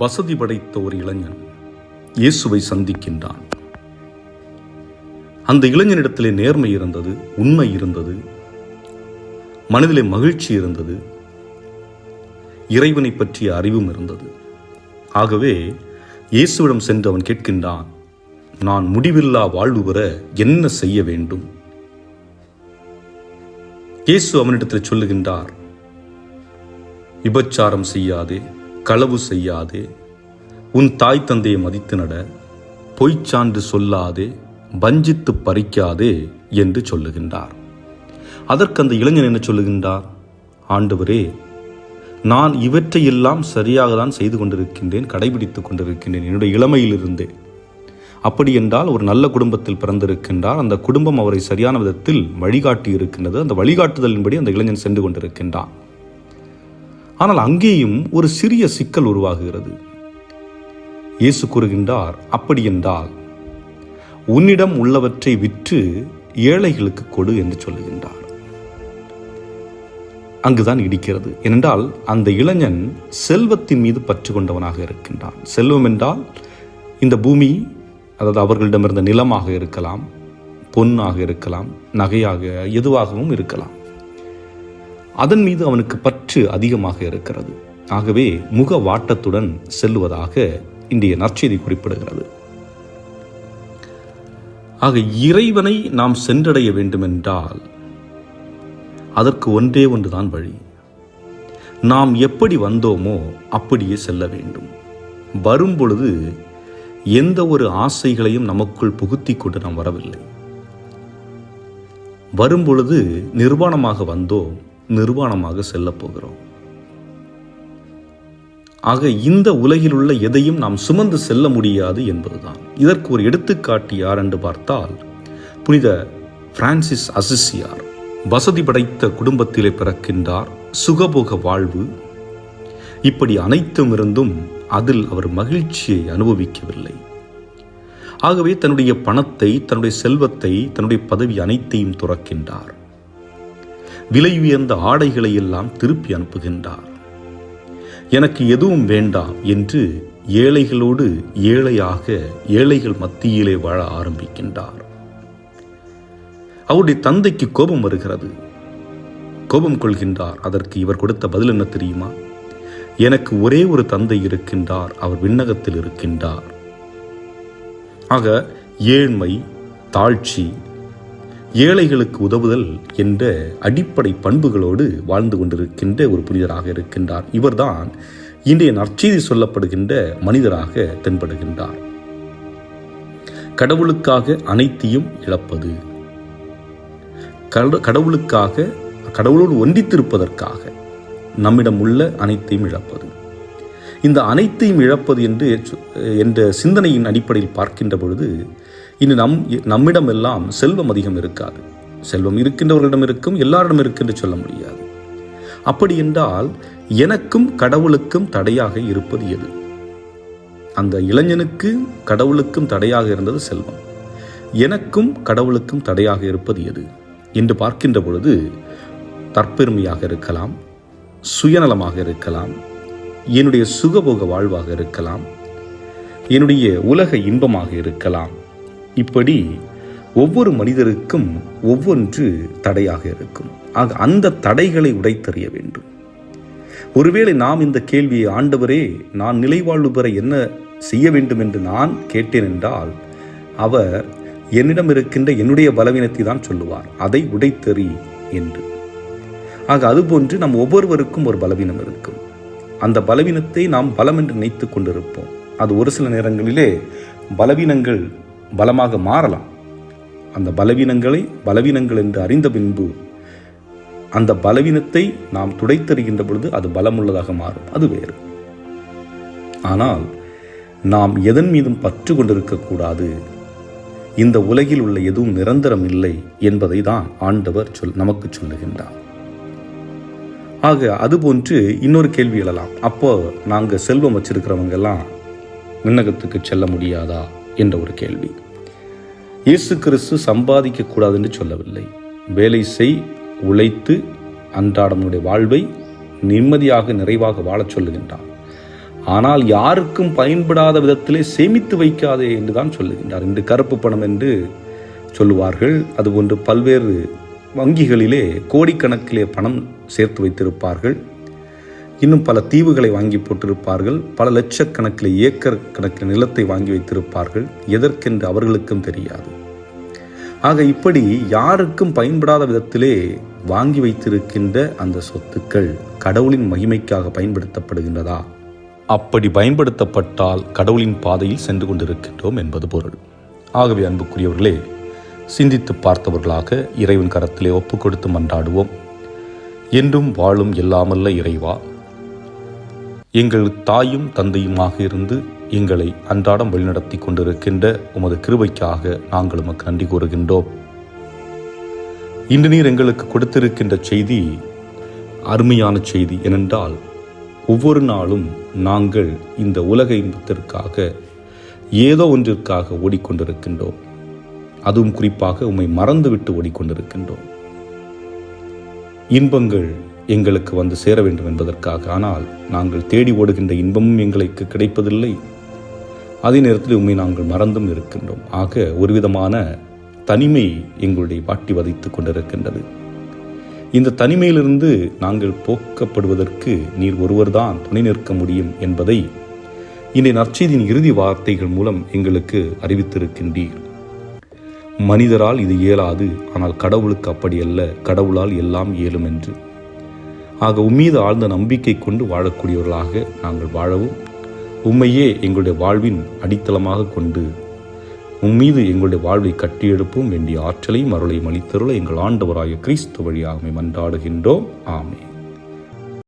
வசதி படைத்த ஒரு இளைஞன் இயேசுவை சந்திக்கின்றான். அந்த இளைஞனிடத்திலே நேர்மை இருந்தது உண்மை இருந்தது மனதிலே மகிழ்ச்சி இருந்தது இறைவனை பற்றிய அறிவும் இருந்தது. ஆகவே இயேசுவிடம் சென்று அவன் கேட்கின்றான் நான் முடிவில்லா வாழ்வு பெற என்ன செய்ய வேண்டும்? இயேசு அவனிடத்தில் சொல்லுகின்றார் விபச்சாரம் செய்யாதே களவு செய்யாதே. உன் தாய் தந்தையை மதித்து நட. பொய்ச்சான்று சொல்லாதே. வஞ்சித்து பறிக்காதே என்று சொல்லுகின்றார். அதற்கு அந்த இளைஞன் என்ன சொல்லுகின்றார்? ஆண்டவரே நான் இவற்றையெல்லாம் சரியாக தான் செய்து கொண்டிருக்கின்றேன் கடைபிடித்துக் கொண்டிருக்கின்றேன் என்னுடைய இளமையிலிருந்தே. அப்படி என்றால் ஒரு நல்ல குடும்பத்தில் பிறந்திருக்கின்றார். அந்த குடும்பம் அவரை சரியான விதத்தில் வழிகாட்டி இருக்கின்றது அந்த வழிகாட்டுதலின்படி அந்த இளைஞன் சென்று கொண்டிருக்கின்றான். ஆனால் அங்கேயும் ஒரு சிறிய சிக்கல் உருவாகுகிறது. இயேசு கூறுகின்றார் அப்படி என்றால் உன்னிடம் உள்ளவற்றை விற்று ஏழைகளுக்கு கொடு என்று சொல்லுகின்றார். அங்குதான் இடிக்கிறது. ஏனென்றால் அந்த இளைஞன் செல்வத்தின் மீது பற்று கொண்டவனாக இருக்கின்றான். செல்வம் என்றால் இந்த பூமி அதாவது அவர்களிடமிருந்த நிலமாக இருக்கலாம் பொன்னாக இருக்கலாம் நகையாக எதுவாகவும் இருக்கலாம். அதன் மீது அவனுக்கு பற்று அதிகமாக இருக்கிறது. ஆகவே முக வாட்டத்துடன் செல்லுவதாக இன்றைய நற்செய்தி குறிப்பிடுகிறது. ஆக இறைவனை நாம் சென்றடைய வேண்டுமென்றால் அதற்கு ஒன்றே ஒன்றுதான் வழி. நாம் எப்படி வந்தோமோ அப்படியே செல்ல வேண்டும். வரும்பொழுது எந்த ஒரு ஆசைகளையும் நமக்குள் புகுத்தி கொண்டு நாம் வரவில்லை. வரும்பொழுது நிர்வாணமாக வந்தோம். நிர்வாணமாக செல்லப் போகிறோம். ஆக இந்த உலகில் உள்ள எதையும் நாம் சுமந்து செல்ல முடியாது என்பதுதான். இதற்கு ஒரு எடுத்துக்காட்டு யார் என்று பார்த்தால் புனித பிரான்சிஸ் அசிசியார் வசதி படைத்த குடும்பத்திலே பிறக்கின்றார். சுகபோக வாழ்வு இப்படி அனைத்தும் இருந்தும் அதில் அவர் மகிழ்ச்சியை அனுபவிக்கவில்லை. ஆகவே தன்னுடைய பணத்தை தன்னுடைய செல்வத்தை தன்னுடைய பதவி அனைத்தையும் துறக்கின்றார். விலை உயர்ந்த ஆடைகளை எல்லாம் திருப்பி அனுப்புகின்றார். எனக்கு எதுவும் வேண்டாம் என்று ஏழைகளோடு ஏழையாக ஏழைகள் மத்தியிலே வாழ ஆரம்பிக்கின்றார். அவருடைய தந்தைக்கு கோபம் வருகிறது. கோபம் கொள்கின்றார். அதற்கு இவர் கொடுத்த பதில் என்ன தெரியுமா? எனக்கு ஒரே ஒரு தந்தை இருக்கின்றார். அவர் விண்ணகத்தில் இருக்கின்றார். ஆக ஏழ்மை தாழ்ச்சி ஏழைகளுக்கு உதவுதல் என்ற அடிப்படை பண்புகளோடு வாழ்ந்து கொண்டிருக்கின்ற ஒரு புனிதராக இருக்கின்றார். இவர்தான் இன்றைய நற்செய்தி சொல்லப்படுகின்ற மனிதராக தென்படுகின்றார். கடவுளுக்காக அனைத்தையும் இழப்பது. கட- கடவுளுக்காக கடவுளோடு ஒன்றித்திருப்பதற்காக நம்மிடம் உள்ள அனைத்தையும் இழப்பது. இந்த அனைத்தையும் இழப்பது என்று என்ற சிந்தனையின் அடிப்படையில் பார்க்கின்ற பொழுது இன்று நம் நம்மிடமெல்லாம் செல்வம் அதிகம் இருக்காது. செல்வம் இருக்கின்றவர்களிடம் இருக்கும் எல்லாரிடம் இருக்கு என்று சொல்ல முடியாது. அப்படி என்றால் எனக்கும் கடவுளுக்கும் தடையாக இருப்பது எது? அந்த இளைஞனுக்கு கடவுளுக்கும் தடையாக இருந்தது செல்வம். எனக்கும் கடவுளுக்கும் தடையாக இருப்பது எது? என்று பார்க்கின்ற பொழுது தற்பெருமையாக இருக்கலாம் சுயநலமாக இருக்கலாம் என்னுடைய சுகபோக வாழ்வாக இருக்கலாம் என்னுடைய உலக இன்பமாக இருக்கலாம் இப்படி ஒவ்வொரு மனிதருக்கும் ஒவ்வொன்று தடையாக இருக்கும். ஆக அந்த தடைகளை உடைத்தறிய வேண்டும். ஒருவேளை நாம் இந்த கேள்வியை ஆண்டவரே நான் நிலைவாழ்வு பெற என்ன செய்ய வேண்டும் என்று நான் கேட்டேன் என்றால் அவர் என்னிடம் இருக்கின்ற என்னுடைய பலவீனத்தை தான் சொல்லுவார். அதை உடைத்தறி என்று. ஆக அதுபோன்று நம் ஒவ்வொருவருக்கும் ஒரு பலவீனம் இருக்கும். அந்த பலவீனத்தை நாம் பலம் என்று நினைத்து கொண்டிருப்போம். அது ஒரு சில நேரங்களிலே பலவீனங்கள் பலமாக மாறலாம். அந்த பலவீனங்களை பலவீனங்கள் என்று அறிந்த பின்பு அந்த பலவீனத்தை நாம் துடைத்தறிகின்ற பொழுது அது பலமுள்ளதாக மாறும். அது வேறு. ஆனால் நாம் எதன் மீதும் பற்று கொண்டிருக்கக்கூடாது இந்த உலகில் உள்ள எதுவும் நிரந்தரம் இல்லை என்பதை தான் ஆண்டவர் சொல் நமக்கு சொல்லுகின்றார். ஆக அதுபோன்று இன்னொரு கேள்வி எழலாம். அப்போ நாங்கள் செல்வம் வச்சிருக்கிறவங்க எல்லாம் விண்ணகத்துக்கு செல்ல முடியாதா? என்ற ஒரு கேள்வி. இயேசு கிறிஸ்து சம்பாதிக்க கூடாதுன்னு சொல்லவில்லை. வேலை செய் உழைத்து அன்றாடனுடைய வாழ்வை நிம்மதியாக நிறைவாக வாழச் சொல்லுகின்றார். ஆனால் யாருக்கும் பயன்படாத விதத்திலே சேமித்து வைக்காதே என்று தான் சொல்லுகின்றார். இன்று கருப்பு பணம் என்று சொல்லுவார்கள். அதுபோன்று பல்வேறு வங்கிகளிலே கோடிக்கணக்கிலே பணம் சேர்த்து வைத்திருப்பார்கள். இன்னும் பல தீவுகளை வாங்கி போட்டிருப்பார்கள் பல லட்சக்கணக்கில் ஏக்கர் கணக்கில் நிலத்தை வாங்கி வைத்திருப்பார்கள் எதற்கென்று அவர்களுக்கும் தெரியாது. ஆக இப்படி யாருக்கும் பயன்படாத விதத்திலே வாங்கி வைத்திருக்கின்ற அந்த சொத்துக்கள் கடவுளின் மகிமைக்காக பயன்படுத்தப்படுகின்றதா? அப்படி பயன்படுத்தப்பட்டால் கடவுளின் பாதையில் சென்று கொண்டிருக்கின்றோம் என்பது பொருள். ஆகவே அன்புக்குரியவர்களே சிந்தித்து பார்த்தவர்களாக இறைவன் கரத்திலே ஒப்பு கொடுத்து மன்றாடுவோம். என்றும் வாழும் எல்லாமல்ல இறைவா எங்கள் தாயும் தந்தையுமாக இருந்து எங்களை அன்றாடம் வழிநடத்தி கொண்டிருக்கின்ற உமது கிருபைக்காக நாங்கள் உமக்கு நன்றி கூறுகின்றோம். இன்று நீர் எங்களுக்கு கொடுத்திருக்கின்ற செய்தி அருமையான செய்தி ஏனென்றால் ஒவ்வொரு நாளும் நாங்கள் இந்த உலக இன்பத்திற்காக ஏதோ ஒன்றிற்காக ஓடிக்கொண்டிருக்கின்றோம். அதுவும் குறிப்பாக உம்மை மறந்துவிட்டு ஓடிக்கொண்டிருக்கின்றோம். இன்பங்கள் எங்களுக்கு வந்து சேர வேண்டும் என்பதற்காக. ஆனால் நாங்கள் தேடி ஓடுகின்ற இன்பமும் எங்களுக்கு கிடைப்பதில்லை. அதே நேரத்தில் உண்மை நாங்கள் மறந்தும் இருக்கின்றோம். ஆக ஒருவிதமான தனிமை எங்களுடைய வாட்டி வதைத்து கொண்டிருக்கின்றது. இந்த தனிமையிலிருந்து நாங்கள் போக்கப்படுவதற்கு நீர் ஒருவர்தான் துணை நிற்க முடியும் என்பதை இன்றைய நற்செய்தியின் இறுதி வார்த்தைகள் மூலம் எங்களுக்கு அறிவித்திருக்கின்றீர் மனிதரால் இது இயலாது. ஆனால் கடவுளுக்கு அப்படியல்ல. கடவுளால் எல்லாம் இயலும் என்று. ஆக உம்மீது ஆழ்ந்த நம்பிக்கை கொண்டு வாழக்கூடியவர்களாக நாங்கள் வாழவும். உம்மையே எங்களுடைய வாழ்வின் அடித்தளமாக கொண்டு உம்மீது எங்களுடைய வாழ்வை கட்டியெழுப்பும். வேண்டிய ஆற்றலையும் அருளையும் அளித்தருள எங்கள் ஆண்டவராய கிறிஸ்து வழியாக மன்றாடுகின்றோம். ஆமே